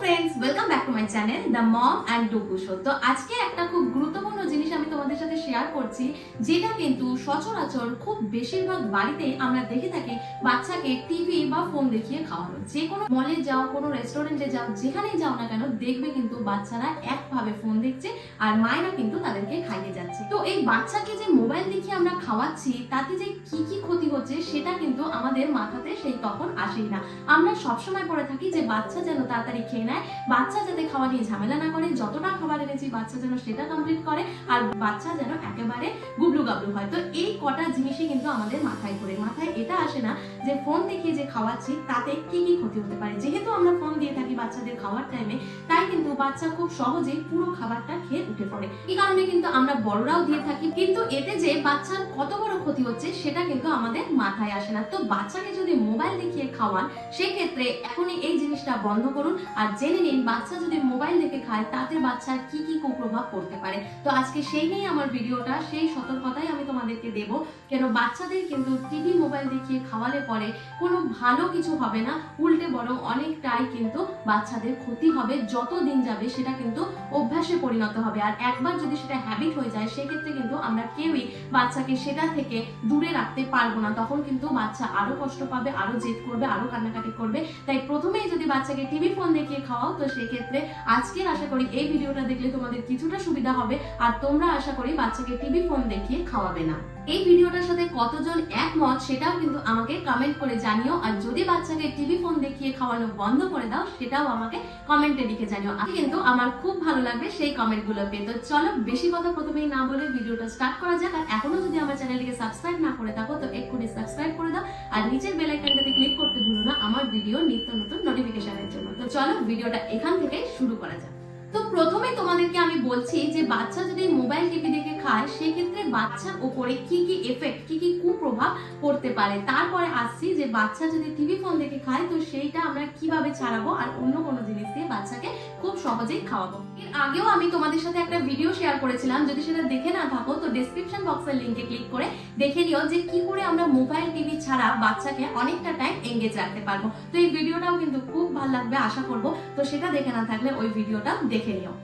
Friends welcome back to my channel the mom and ডুকু show তো আজকে একটা খুব গুরুত্বপূর্ণ জিনিস আমি তোমাদের সাথে শেয়ার করছি, যেটা কিন্তু সচরাচর খুব বেশিরভাগ বাড়িতে আমরা দেখে থাকি বাচ্চাকে টিভি বা ফোন দেখিয়ে খাওয়ানো। যে কোনো মলে যাও, কোনো রেস্টুরেন্টে যাও, যেখানেই যাও না কেন, দেখবে কিন্তু বাচ্চারা একভাবে ফোন দেখছে আর মায়েরা কিন্তু তাদেরকে খাইয়ে যাচ্ছে। তো এই বাচ্চাকে যে মোবাইল দেখিয়ে আমরা খাওয়াচ্ছি, তাতে যে কি কি ক্ষতি হচ্ছে, সেটা কিন্তু আমাদের মাথাতে সেই তখন আসেই না। আমরা সবসময় পড়ে থাকি যে বাচ্চা যেন তাড়াতাড়ি খেয়ে নেয়, বাচ্চা যাতে খাওয়া নিয়ে ঝামেলা না করে, যতটা খাবার এনেছি বাচ্চা যেন সেটা কমপ্লিট করে আর বাচ্চা যেন একেবারে গুবলু গাবলু হয়। তো এই কটা জিনিসই কিন্তু আমাদের মাথায় ঘুরে। মাথায় এটা আসে না যে ফোন দেখিয়ে যে খাওয়াচ্ছি, তাতে কি কি ক্ষতি হতে পারে? যেহেতু আমরা ফোন দিয়ে থাকি বাচ্চাদের খাওয়ার টাইমে তাই কিন্তু বাচ্চা খুব সহজেই পুরো খাবারটা খেয়ে উঠে পড়ে। এই কারণে কিন্তু আমরা বড়রাও দিয়ে থাকি। কিন্তু এতে যে বাচ্চার কত বড় ক্ষতি হচ্ছে, সেটা কিন্তু আমাদের মাথায় আসে না। তো বাচ্চাকে যদি মোবাইল দেখিয়ে খাওয়ান, সেক্ষেত্রে এখনই এই জিনিসটা বন্ধ করুন। আর জেনে নিন, বাচ্চা যদি মোবাইল দেখে খায়, তাতে বাচ্চার কি কি কুপ্রভাব পড়তে পারে। তো আজকে সেই নিয়েই আমার ভিডিওটা, সেই সতর্কতাই আমি তোমাদেরকে দেব। কেন বাচ্চাদের কিন্তু টিভি মোবাইল দেখিয়ে খাওয়ালে পরে কোনো ভালো কিছু হবে না, উল্টে বরং অনেকটাই কিন্তু বাচ্চাদের ক্ষতি হবে। যত দিন যাবে সেটা কিন্তু অভ্যাসে পরিণত হবে। আর একবার যদি সেটা হ্যাবিট হয়ে যায়, সেক্ষেত্রে কিন্তু আমরা কেউই বাচ্চাকে সেটা থেকে দূরে রাখতে পারব না। তখন কিন্তু বাচ্চা আরও কষ্ট পাবে, আরও জেদ করবে, আরও কান্নাকাটি করবে। তাই প্রথমেই যদি বাচ্চাকে টিভি ফোন দেখিয়ে খাওয়াও, তো সেক্ষেত্রে আজকের আশা করি এই ভিডিওটা দেখলে তোমাদের কিছুটা সুবিধা হবে, আর তোমরা আশা করি বাচ্চাকে টিভি ফোন দেখিয়ে খাওয়াবে না। এই ভিডিওটার সাথে কতজন একমত সেটাও কিন্তু আমাকে কমেন্ট করে জানিও, আর যদি বাচ্চাকে টিভি ফোন দেখিয়ে খাওয়ানো বন্ধ করে দাও, সেটাও আমাকে কমেন্টে লিখে জানিও। আমি কিন্তু আমার খুব ভালো লাগবে সেই কমেন্টগুলো পেয়ে। তো চলো, বেশি কথা প্রথমেই না বলে ভিডিওটা স্টার্ট করা যাক, আর এখনও যদি আমার চ্যানেলটিকে সাবস্ক্রাইব না করে থাকো, তো এক্ষুনি সাবস্ক্রাইব করে দাও, আর নিচের বেল আইকনটাতে ক্লিক করতে ভুলো না, আমার ভিডিও নিত্য নতুন নোটিফিকেশনের জন্য। তো চলো, ভিডিওটা এখান থেকে শুরু করা যাক। তো প্রথমে তোমাদেরকে আমি বলছি যে বাচ্চা যদি মোবাইল টিভি খায় সেক্ষেত্রে বাচ্চার উপরে কি কি এফেক্ট কি কি কুপ্রভাব পড়তে পারে? তারপরে আসছি যে বাচ্চা যদি টিভি ফোন দেখে খায়, তো সেইটা আমরা কীভাবে ছাড়াবো আর অন্য কোনো জিনিস দিয়ে বাচ্চাকে খুব সহজেই খাওয়াবো? এর আগেও আমি তোমাদের সাথে একটা ভিডিও শেয়ার করেছিলাম, যদি সেটা দেখে না থাকো, তো ডেসক্রিপশন বক্সের লিংকে ক্লিক করে দেখে নিও যে কি করে আমরা মোবাইল টিভি ছাড়া বাচ্চাকে অনেকটা টাইম এঙ্গেজ রাখতে পারব। তো এই ভিডিওটাও কিন্তু খুব ভালো লাগবে, আশা করব। তো সেটা দেখে না থাকলে ওই ভিডিওটা দেখে নিও।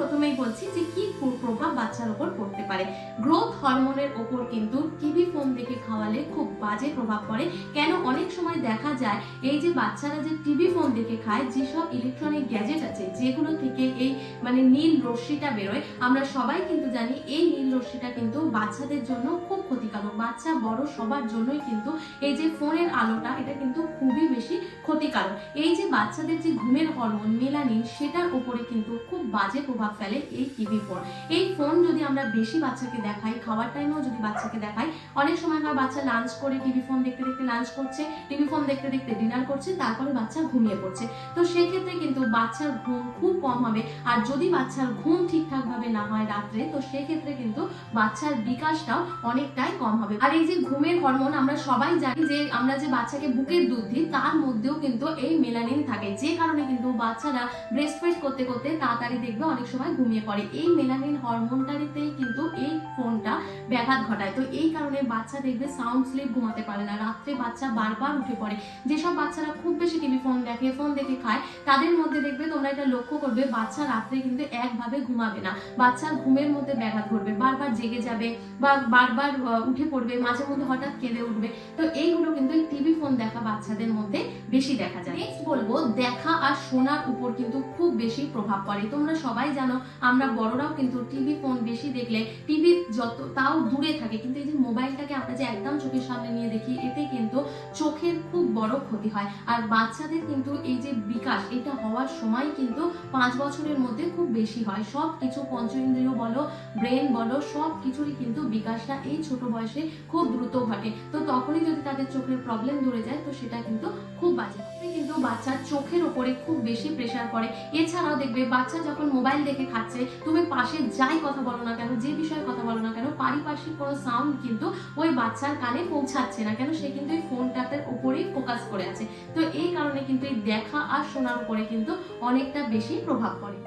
প্রথমেই বলছি যে কি প্রভাব বাচ্চার উপর পড়তে পারে। গ্রোথ হরমোনের ওপর কিন্তু টিভি ফোন দেখে খাওয়ালে খুব বাজে প্রভাব পড়ে। কেন? অনেক সময় দেখা যায় এই যে বাচ্চারা যে টিভি ফোন দেখে খায়, যেসব ইলেকট্রনিক গ্যাজেট আছে, যেগুলো থেকে এই মানে নীল রশ্মিটা বেরোয়, আমরা সবাই কিন্তু জানি এই নীল রশ্মিটা কিন্তু বাচ্চাদের জন্য খুব ক্ষতিকারক। বাচ্চা বড় সবার জন্যই কিন্তু এই যে ফোনের আলোটা, এটা কিন্তু খুবই বেশি ক্ষতিকারক। এই যে বাচ্চাদের যে ঘুমের হরমোন, মেলানিন, সেটার উপরে কিন্তু খুব বাজে প্রভাব ফেলে এই টিভি ফোন এই ফোন যদি আমরা বেশি বাচ্চাকে দেখাই, খাওয়ার টাইমেও যদি বাচ্চাকে দেখাই, অনেক সময় হয় বাচ্চা লাঞ্চ করে টিভি ফোন দেখতে দেখতে লাঞ্চ করছে টিভি ফোন দেখতে দেখতে ডিনার করছে, তারপরে বাচ্চা ঘুমিয়ে পড়ছে। তো সেক্ষেত্রে কিন্তু বাচ্চার ঘুম খুব কম হবে। আর যদি বাচ্চার ঘুম ঠিকঠাক ভাবে না হয় রাত্রে, তো সেক্ষেত্রে কিন্তু বাচ্চার বিকাশটাও অনেকটাই কম হবে। আর এই যে ঘুমের হরমোন আমরা সবাই জানি যে আমরা যে বাচ্চাকে বুকের দুধ দিই, তার মধ্যেও কিন্তু এই মেলানিন থাকে। যে কারণে কিন্তু বাচ্চারা ব্রেস্ট করতে করতে তাড়াতাড়ি দেখবে অনেক সময় ঘুমিয়ে পড়ে। এই মেলানিন হরমোনটারিতেই কিন্তু এই ফোনটা ব্যাঘাত ঘটায়। তো এই কারণে বাচ্চা দেখবে সাউন্ড স্লিপ ঘুমাতে পারে না। রাত্রে বাচ্চা বারবার উঠে পড়ে। যেসব বাচ্চারা খুব বেশি টিভি ফোন দেখে ফোন দেখে খায়, তাদের মধ্যে দেখবে তোমরা এটা লক্ষ্য করবে, বাচ্চা রাত্রে কিন্তু একভাবে ঘুমাবে না। বাচ্চার ঘুমের মধ্যে ব্যাঘাত ঘটবে, বারবার জেগে যাবে বা বারবার উঠে পড়বে, মাঝে মধ্যে হঠাৎ কেঁদে উঠবে। তো এইগুলো কিন্তু টিভি ফোন দেখা বাচ্চাদের মধ্যে বেশি দেখা যায়। নেক্সট বলব, দেখা আর শোনার উপর কিন্তু খুব বেশি প্রভাব পড়ে। তোমরা সবাই জানো আমরা বড়রাও কিন্তু টিভি ফোন বেশি দেখলে টিভি যত, তাও দূরে থাকে। কিন্তু এই যে মোবাইলটাকে আমরা যে একদম চোখের সামনে নিয়ে দেখি, এতে কিন্তু চোখের খুব বড় ক্ষতি হয়। আর বাচ্চাদের কিন্তু এই যে বিকাশ, এটা হওয়ার সময় কিন্তু পাঁচ বছরের মধ্যে খুব বেশি হয়। সব কিছু পঞ্চেন্দ্রিয় বলো ব্রেন বলো সব কিছুরই কিন্তু বিকাশটা এই ছোট বয়সে খুব দ্রুত ঘটে। তো তখনই যদি তাদের চোখের প্রবলেম ধরে যায়, তো সেটা কিন্তু খুব বাজে। কিন্তু বাচ্চার চোখের ওপরে খুব বেশি প্রেসার পড়ে এছাড়াও দেখবে বাচ্চা যখন মোবাইল দেখে খাচ্ছে, তুমি পাশে যাই কথা বলো না কেন, যে বিষয়ে কথা বলো না কেন, পারিপার্শ্বিক কোনো সাউন্ড কিন্তু ওই বাচ্চার কানে পৌঁছাচ্ছে না কেন, সে কিন্তু এই ফোনটাতে উপরেই ফোকাস করে আছে। তো এই কারণে কিন্তু এই দেখা আর শোনার উপরে কিন্তু অনেকটা বেশি প্রভাব পড়ে।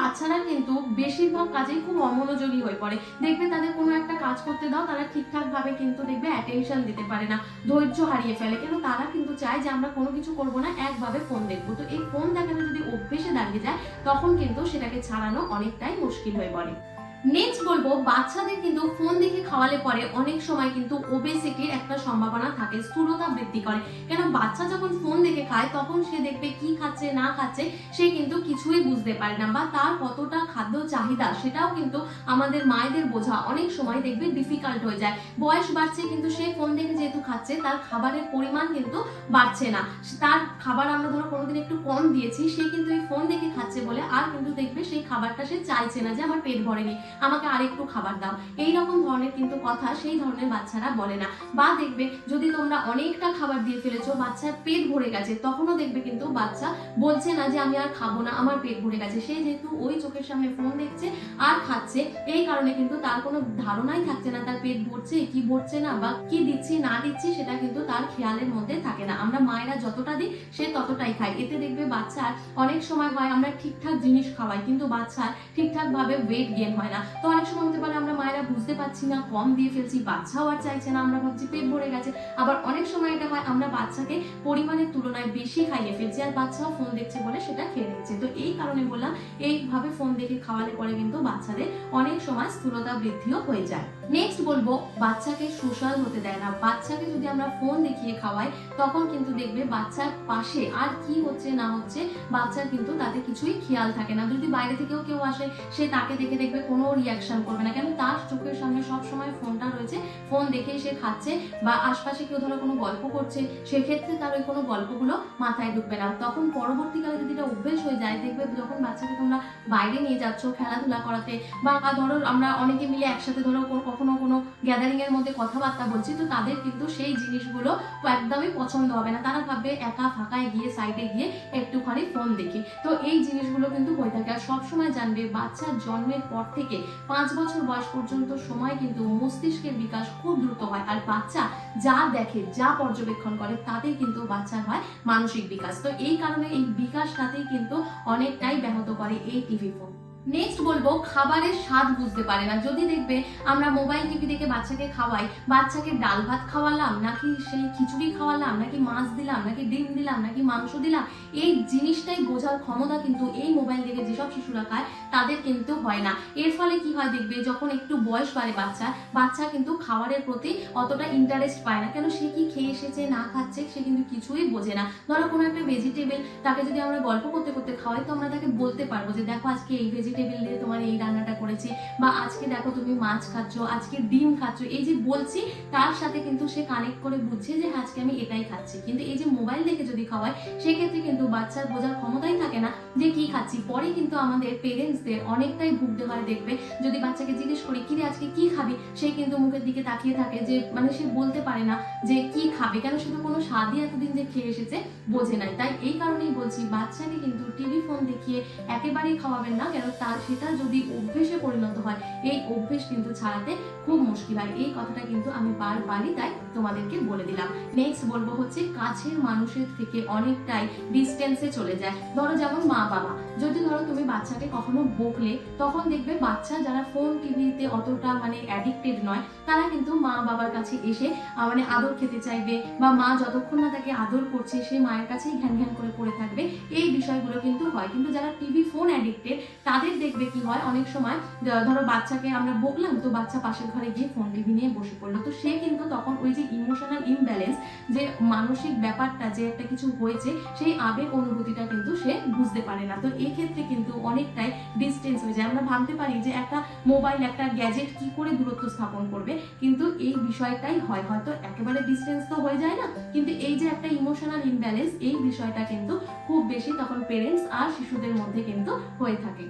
বাচ্চারা কিন্তু বেশিরভাগ কাজেই খুব অমনোযোগী হয়ে পড়ে। দেখবে তাদের কোনো একটা কাজ করতে দাও, তারা ঠিকঠাকভাবে কিন্তু দেখবে অ্যাটেনশন দিতে পারে না, ধৈর্য হারিয়ে ফেলে। কেন? তারা কিন্তু চায় যে আমরা কোনো কিছু করব না, একভাবে ফোন দেখব। তো এই ফোন দেখানো যদি অভ্যেসে দাঁড়িয়ে যায়, তখন কিন্তু সেটাকে ছাড়ানো অনেকটাই মুশকিল হয়ে পড়ে। নেক্সট বলব, বাচ্চাদের কিন্তু ফোন দেখে খাওয়ালে পরে অনেক সময় কিন্তু ওবেসিটির একটা সম্ভাবনা থাকে, স্থূলতা বৃদ্ধি করে। কেন বাচ্চা যখন ফোন দেখে খায়, তখন সে দেখবে কি খাচ্ছে, না খাচ্ছে, সে কিন্তু কিছুই বুঝতে পারে না বা তার কতটা খাদ্য চাহিদা সেটাও কিন্তু আমাদের মায়েদের বোঝা অনেক সময় দেখবে ডিফিকাল্ট হয়ে যায়। বয়স বাড়ছে কিন্তু সে ফোন দেখে যেহেতু খাচ্ছে, তার খাবারের পরিমাণ কিন্তু বাড়ছে না। তার খাবার আমরা ধরো কোনোদিন একটু কম দিয়েছি, সে কিন্তু এই ফোন দেখে খাচ্ছে বলে আর কিন্তু দেখবে সেই খাবারটা সে চাইছে না যে আমার পেট ভরেনি। আমাকে আরেকটু খাবার দাও। এই রকম ধরনের কিন্তু কথা সেই ধরনের বাচ্চারা বলে না। বা দেখবে যদি তোমরা অনেকটা খাবার দিয়ে ফেলেছো, বাচ্চার পেট ভরে গেছে, তখনও দেখবে কিন্তু বাচ্চা বলছে না যে আমি আর খাব না, আমার পেট ভরে গেছে। সে যেহেতু ওই চোখের সামনে ফোন দেখছে আর খাচ্ছে, এই কারণে কিন্তু তার কোনো ধারণাই থাকছে না, তার পেট ভরছে, কি ভরছে না বা কি দিচ্ছি, না দিচ্ছি, সেটা কিন্তু তার খেয়ালের মধ্যে থাকে না। আমরা মায়েরা যতটা দিই, সে ততটাই খায়। এতে দেখবে বাচ্চার অনেক সময় হয়, আমরা ঠিকঠাক জিনিস খাওয়াই, কিন্তু বাচ্চার ঠিকঠাক ভাবে ওয়েট গেন হয় না। তো অনেক সময় হতে পারে আমরা মায়েরা বুঝতে পারছি না, কম দিয়ে ফেলছি, বাচ্চাও আর চাইছে না, আমরা ভাবছি পেট ভরে গেছে। আবার অনেক সময় এটা হয়, আমরা বাচ্চাকে পরিমাণের তুলনায় বেশি খাইয়ে ফেলছি আর বাচ্চাও ফোন দেখছে বলে সেটা খেয়ে নিচ্ছে। তো এই কারণে বললাম, এইভাবে ফোন দেখে খাওয়ালে পরে কিন্তু বাচ্চাদের অনেক সময় স্থূলতা বৃদ্ধিও হয়ে যায়। নেক্সট বলব, বাচ্চাকে সুশাল হতে দেয় না। বাচ্চাকে যদি আমরা ফোন দেখিয়ে খাওয়াই, তখন কিন্তু দেখবে বাচ্চার পাশে আর কি হচ্ছে না হচ্ছে, বাচ্চার কিন্তু তাতে কিছুই খেয়াল থাকে না। যদি বাইরে থেকেও কেউ আসে, সে তাকে দেখে দেখবে কোনো রিয়াকশন করবে না। কেন? তার চোখের সামনে সব সময় ফোনটা রয়েছে। ফোন দেখেই সে খাচ্ছে বা আশপাশে কেউ ধরো কোনো গল্প করছে, সেক্ষেত্রে তার ওই কোনো গল্পগুলো মাথায় ঢুকবে না। তখন পরবর্তীকালে যদি এটা অভ্যেস হয়ে যায়, দেখবে যখন বাচ্চাকে তোমরা বাইরে নিয়ে যাচ্ছ খেলাধুলা করাতে বা ধরো আমরা অনেকে মিলে একসাথে ধরো কখনো কোনো গ্যাদারিং এর মধ্যে কথাবার্তা বলছি, তো তাদের কিন্তু সেই জিনিসগুলো একদমই পছন্দ হবে না। তারা ভাববে একা ফাঁকায় গিয়ে সাইডে গিয়ে একটুখানি ফোন দেখি। তো এই জিনিসগুলো কিন্তু হয়ে থাকে। আর সবসময় জানবে বাচ্চার জন্মের পর থেকে পাঁচ বছর বয়স পর্যন্ত সময় কিন্তু মস্তিষ্কের বিকাশ খুব দ্রুত হয়। আর বাচ্চা যা দেখে, যা পর্যবেক্ষণ করে, তাতেই কিন্তু বাচ্চার হয় মানসিক বিকাশ। তো এই কারণে এই বিকাশটাতেই কিন্তু অনেকটাই ব্যাহত করে এই টিভি ফোন। নেক্সট বলব, খাবারের স্বাদ বুঝতে পারে না। যদি দেখবে আমরা মোবাইল টিভি দেখে বাচ্চাকে খাওয়াই, বাচ্চাকে ডাল ভাত খাওয়ালাম, নাকি সেই খিচুড়ি খাওয়ালাম, নাকি মাছ দিলাম, নাকি ডিম দিলাম, নাকি মাংস দিলাম, এই জিনিসটাই বোঝার ক্ষমতা কিন্তু এই মোবাইল দেখে যেসব শিশুরা খায়, তাদের কিন্তু হয় না। এর ফলে কি হয় দেখবে, যখন একটু বয়স বাড়ে বাচ্চা বাচ্চা কিন্তু খাবারের প্রতি অতটা ইন্টারেস্ট পায় না। কেন সে কি খেয়ে এসেছে, না খাচ্ছে, সে কিন্তু কিছুই বোঝে না। ধরো কোনো একটা ভেজিটেবল তাকে যদি আমরা গল্প করতে করতে খাওয়াই, তো আমরা তাকে বলতে পারব যে, দেখো, আজকে এই ভেজিটেবল দিয়ে তোমার এই রান্নাটা করেছি বা আজকে দেখো তুমি মাছ খাচ্ছ আজকে ডিম খাচ্ছ এই যে বলছি তার সাথে কিন্তু সে কানেক্ট করে বুঝছে যে হ্যাঁ, আজকে আমি এটাই খাচ্ছি। কিন্তু এই যে মোবাইল দেখে যদি খাওয়াই সেক্ষেত্রে কিন্তু বাচ্চার বোঝার ক্ষমতাই থাকে না যে কি খাচ্ছি। পরে কিন্তু আমাদের পেরেন্টসদের অনেকটাই ভুগতে হয় দেখবে যদি বাচ্চাকে জিজ্ঞেস করি কিরে আজকে কি খাবি? সে কিন্তু মুখের দিকে তাকিয়ে থাকে যে মানে সে বলতে পারে না যে কি খাবে। কেন সে তো কোনো স্বাদই এতদিন যে খেয়ে এসেছে বোঝে নাই। তাই এই কারণেই বলছি বাচ্চাকে কিন্তু টিভি ফোন দেখিয়ে একেবারেই খাওয়াবেন না কেন তার সেটা যদি অভ্যেসে পরিণত হয় এই অভ্যেস কিন্তু ছাড়াতে খুব মুশকিল হয় এই কথাটা কিন্তু আমি বারবারই তাই তোমাদেরকে বলে দিলাম। নেক্সট বলব হচ্ছে কাছের মানুষের থেকে অনেকটাই ডিস্টেন্সে চলে যায়। ধরো যেমন মা বাবা, যদি ধরো তুমি বাচ্চাকে কখনো বকলে, তখন দেখবে বাচ্চা যারা ফোন টিভিতে অতটা মানে অ্যাডিক্টেড নয়, তারা কিন্তু মা বাবার কাছে এসে মানে আদর খেতে চাইবে বা মা যতক্ষণ না তাকে আদর করছে, সে মায়ের কাছেই ঘ্যান ঘ্যান করে পড়ে থাকবে। এই বিষয়গুলো কিন্তু হয়। কিন্তু যারা টিভি ফোন অ্যাডিক্টেড তাদের দেখবে কি হয়? অনেক সময় ধরো বাচ্চাকে আমরা বকলাম, তো বাচ্চা পাশের ঘরে গিয়ে ফোন টিভি নিয়ে বসে পড়ল। তো সে কিন্তু তখন ওই যে ইমোশনাল ইমব্যালেন্স যে মানসিক ব্যাপারটা যে একটা কিছু হয়েছে, সেই আবেগ অনুভূতিটা কিন্তু সে বুঝতে পারে না। তো এই ক্ষেত্রে কিন্তু অনেকটাই ডিস্টেন্স হয়ে যায়। আমরা ভাবতে পারি যে একটা মোবাইল একটা গ্যাজেট কি করে দূরত্ব স্থাপন করবে? কিন্তু এই বিষয়টাই হয়। হয়তো একেবারে ডিস্টেন্স তো হয়ে যায় না, কিন্তু এই যে একটা ইমোশনাল ইমব্যালেন্স এই বিষয়টা কিন্তু খুব বেশি তখন পেরেন্টস আর শিশুদের মধ্যে কিন্তু হয়ে থাকে।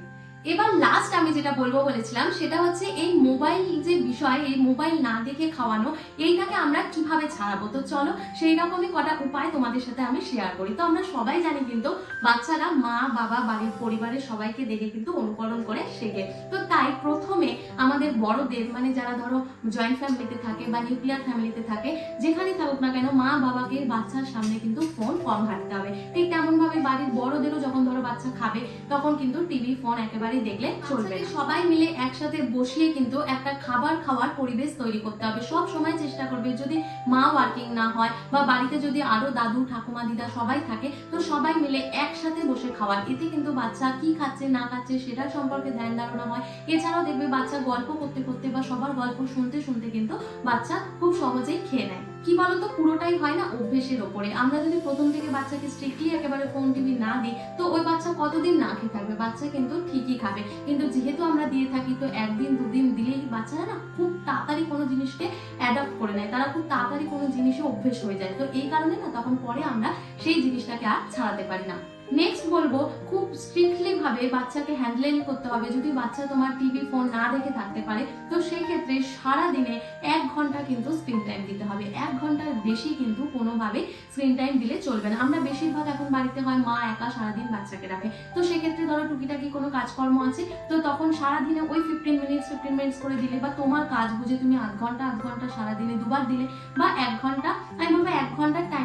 এবার লাস্ট আমি যেটা বলব বলেছিলাম, সেটা হচ্ছে এই মোবাইল যে বিষয়, এই মোবাইল না দেখে খাওয়ানো, এইটাকে আমরা কীভাবে ছাড়াবো? তো চলো সেই রকমই কটা উপায় তোমাদের সাথে আমি শেয়ার করি। তো আমরা সবাই জানি কিন্তু বাচ্চারা মা, বাবা, বাড়ির পরিবারের সবাইকে দেখে কিন্তু অনুকরণ করে শেখে। তো তাই প্রথমে আমাদের বড়দের মানে যারা ধরো জয়েন্ট ফ্যামিলিতে থাকে বা নিউক্লিয়ার ফ্যামিলিতে থাকে যেখানেই থাকুক না কেন মা, বাবাকে বাচ্চার সামনে কিন্তু ফোন কম ঘাটতে হবে। ঠিক তেমন ভাবে বাড়ির বড়দেরও যখন ধরো বাচ্চা খাবে, তখন কিন্তু টিভি ফোন একেবারেই দেখলে চলবে সবাই মিলে একসাথে বসিয়ে কিন্তু একটা খাবার খাওয়ার পরিবেশ তৈরি করতে হবে। সব সময় চেষ্টা করবে যদি মা ওয়ার্কিং না হয় বা বাড়িতে যদি আরও দাদু, ঠাকুমা, দিদা সবাই থাকে, তো সবাই মিলে একসাথে বসে খাওয়ার এতে কিন্তু বাচ্চা কি খাচ্ছে, না খাচ্ছে সেটার সম্পর্কে ধ্যান ধারণা হয়। এছাড়াও দেখবে বাচ্চা গল্প করতে করতে বা সবার গল্প শুনতে শুনতে কিন্তু বাচ্চা খুব সহজেই খেয়ে নেয়। কি বলতো? পুরোটাই হয় না অভ্যেসের ওপরে। আমরা যদি প্রথম থেকে বাচ্চাকে স্ট্রিক্টলি একেবারে ফোন টিভি না দিই, তো ওই বাচ্চা কতদিন না খেয়ে থাকবে? বাচ্চা কিন্তু ঠিকই খাবে। কিন্তু যেহেতু আমরা দিয়ে থাকি, তো একদিন, দুদিন দিলেই বাচ্চারা না খুব তাড়াতাড়ি কোনো জিনিসকে অ্যাডাপ্ট করে নেয়। তারা খুব তাড়াতাড়ি কোনো জিনিসে অভ্যেস হয়ে যায়। তো এই কারণে না তখন পরে আমরা সেই জিনিসটাকে আর ছাড়াতে পারি না। নেক্সট বলব, খুব স্ট্রিক্টলি ভাবে বাচ্চাকে হ্যান্ডেল করতে হবে। যদি বাচ্চা তোমার টিভি ফোন না দেখে থাকতে পারে, তো সেই ক্ষেত্রে সারা দিনে এক ঘণ্টা কিন্তু স্ক্রিন টাইম দিতে হবে। এক ঘণ্টার বেশি কিন্তু কোনোভাবে স্ক্রিন টাইম দিলে চলবে না। আমরা বেশিরভাগ এখন বাড়িতে হয়, মা একা সারাদিন বাচ্চাকে রাখে। তো সেক্ষেত্রে ধরো টুকিটাকি কোনো কাজকর্ম আছে, তো তখন সারাদিনে ওই ফিফটিন মিনিটস ফিফটিন মিনিটস করে দিলে বা তোমার কাজ বুঝে তুমি আধ ঘণ্টা আধ ঘণ্টা সারাদিনে দুবার দিলে বা এক ঘণ্টা, আমি বলব এক ঘণ্টার দিয়ে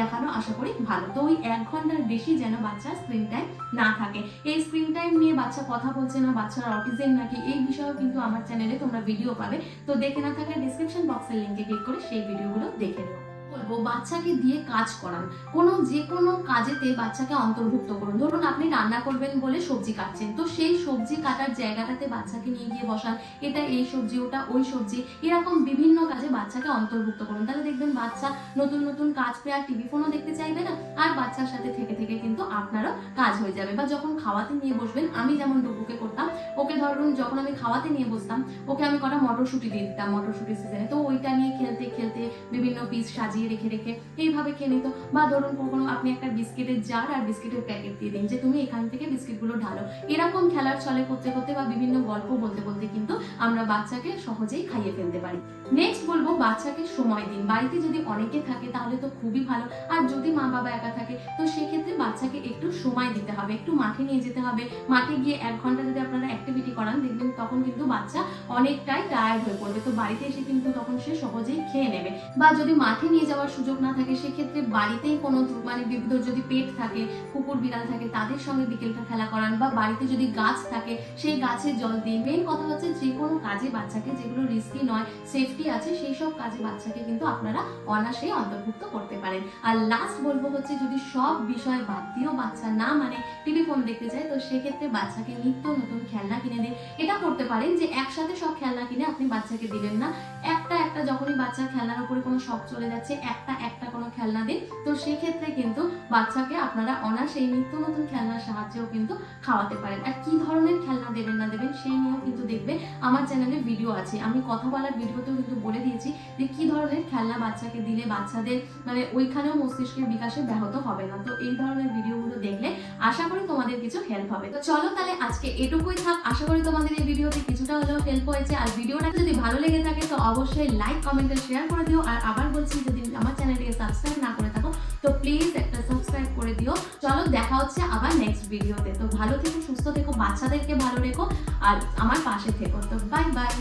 দেখানো আশা করি ভালো। তো ওই এক ঘণ্টার বেশি যেন বাচ্চার স্ক্রিন টাইম না থাকে। এই স্ক্রিন টাইম নিয়ে বাচ্চা কথা বলছে না, বাচ্চার অটিজেন নাকি, এই বিষয়েও কিন্তু আমার চ্যানেলে তোমরা ভিডিও পাবে। তো দেখে না থাকলে ডিসক্রিপশন বক্সের লিঙ্কে ক্লিক করে সেই ভিডিওগুলো দেখে নিও বলব বাচ্চাকে দিয়ে কাজ করান। কোনো যে কোনো কাজেতে বাচ্চাকে অন্তর্ভুক্ত করুন। ধরুন আপনি রান্না করবেন বলে সবজি কাটছেন, তো সেই সবজি কাটার জায়গাটাতে বাচ্চাকে নিয়ে গিয়ে বসান, এটা এই সবজি, ওটা ওই সবজি, এরকম বিভিন্ন কাজে বাচ্চাকে অন্তর্ভুক্ত করুন। তাহলে দেখবেন বাচ্চা নতুন নতুন কাজ পেয়ে আর টিভি ফোনও দেখতে চাইবে না, আর বাচ্চার সাথে থেকে থেকে কিন্তু আপনারও কাজ হয়ে যাবে। বা যখন খাওয়াতে নিয়ে বসবেন, আমি যেমন ডুবুকে করতাম, ওকে ধরুন যখন আমি খাওয়াতে নিয়ে বসতাম, ওকে আমি কটা মটরশুঁটি দিয়ে দিতাম মটরশুঁটি সিজনে তো ওইটা নিয়ে খেলতে খেলতে বিভিন্ন পিস সাজিয়ে রেখে রেখে এইভাবে খেয়ে নিত। বা ধরুন কখনো আপনি একটা বিস্কিটের জার আর বিস্কিটের প্যাকেট দিয়ে দিন যে, তুমি এখান থেকে বিস্কিটগুলো ঢালো। এরকম খেলার চলে করতে করতে বা বিভিন্ন গল্প বলতে বলতে কিন্তু আমরা বাচ্চাকে সহজেই খাইয়ে ফেলতে পারি। নেক্সট বলব বাচ্চাকে সময় দিন। বাড়িতে যদি অনেকে থাকে তাহলে তো খুবই ভালো। আর যদি মা বাবা একা থাকে তো সেক্ষেত্রে বাচ্চাকে একটু সময় দিতে হবে, একটু মাঠে নিয়ে যেতে হবে। মাঠে গিয়ে এক ঘণ্টা যদি আপনারা অ্যাক্টিভিটি করান দেখবেন তখন কিন্তু বাচ্চা অনেকটাই টায়ার্ড হয়ে পড়বে। তো বাড়িতে এসে কিন্তু তখন সে সহজেই খেয়ে নেবে। বা যদি মাঠে নিয়ে যাওয়ার সুযোগ না থাকে, সেক্ষেত্রে বাড়িতেই কোনো মানে ধর যদি পেট থাকে, কুকুর, বিড়াল থাকে, তাদের সঙ্গে বিকেলটা খেলা করান বা বাড়িতে যদি গাছ থাকে, সেই গাছে জল দিন। মেন কথা হচ্ছে যে কোনো কাজে বাচ্চাকে যেগুলো রিস্কি নয় সেফটি আছে, সেই সব কাজে বাচ্চাকে কিন্তু আপনারা অনায়াসেই অন্তর্ভুক্ত করতে পারেন। আর লাস্ট বলব হচ্ছে যদি সব বিষয় বাদ দিয়েও বাচ্চা না মানে টিভি ফোন দেখতে চায় তো সেক্ষেত্রে বাচ্চাকে নিত্য নতুন খেলনা কিনে দিন এটা করতে পারেন যে একসাথে সব খেলনা কিনে আপনি বাচ্চাকে দিবেন না। একটা একটা যখনই বাচ্চার খেলনার উপরে কোনো শখ চলে যাচ্ছে, একটা একটা কোনো খেলনা দিন। তো সেক্ষেত্রে কিন্তু বাচ্চাকে আপনারা অনায়াসেই নিত্য নতুন খেলনার সাহায্যেও কিন্তু খাওয়াতে পারেন। আর কি ধরনের খেলনা দেবেন না দেবেন, সেই নিয়েও কিন্তু দেখবে আমার চ্যানেলে ভিডিও আছে। আমি কথা বলার ভিডিওতেও কিন্তু বলে দিয়েছি যে কি ধরনের খেলনা বাচ্চাকে দিলে বাচ্চাদের মানে ওইখানেও মস্তিষ্কের বিকাশে ব্যাহত হবে না। তো এই ধরনের ভিডিওগুলো দেখলে আশা করি তোমাদের কিছু হেল্প হবে। তো চলো তাহলে আজকে এটুকুই থাক। আশা করি তোমাদের এই ভিডিওতে কিছুটা হলেও হেল্প হয়েছে। আর ভিডিওটা যদি ভালো লেগে থাকে, তো অবশ্যই লাইক কমেন্টে শেয়ার করে দিও। আর আবার বলছি, যদি আমার চ্যানেলটিকে সাবস্ক্রাইব না করে থাকো, তো প্লিজ একটা সাবস্ক্রাইব করে দিও। চলো, দেখা হচ্ছে আবার নেক্সট ভিডিওতে তো। ভালো থেকো, সুস্থ থেকো, বাচ্চাদেরকে ভালো রেখো, আর আমার পাশে থেকো। তো বাই বাই